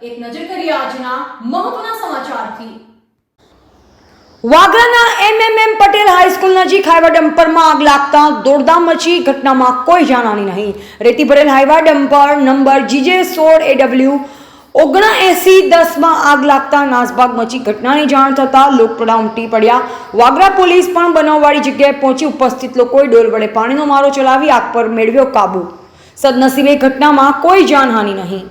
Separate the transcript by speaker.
Speaker 1: એક નજર કરીએ આજના મહત્વના સમાચારથી.
Speaker 2: વાગરાના એમએમએમ પટેલ હાઈસ્કૂલ નજીક હાઈવા ડમ્પરમાં આગ લાગતા દોડધામ મચી ઘટનામાં કોઈ જાનહાની નહીં. રેતી ભરેલ હાઈવા ડમ્પર નંબર જીજે સોળ એડબ્લ્યુ ઓગણા એસી દસમાં આગ લાગતા નાસભાગ મચી ઘટનાની જાણ થતાં લોકટોળા ઉમટી પડ્યા. વાગરા પોલીસ પણ બનાવવાળી જગ્યાએ પહોંચી ઉપસ્થિત લોકોએ ડોલ વડે પાણીનો મારો ચલાવી આગ પર મેળવ્યો કાબુ. સદનસીબે ઘટનામાં કોઈ જાનહાની નહીં.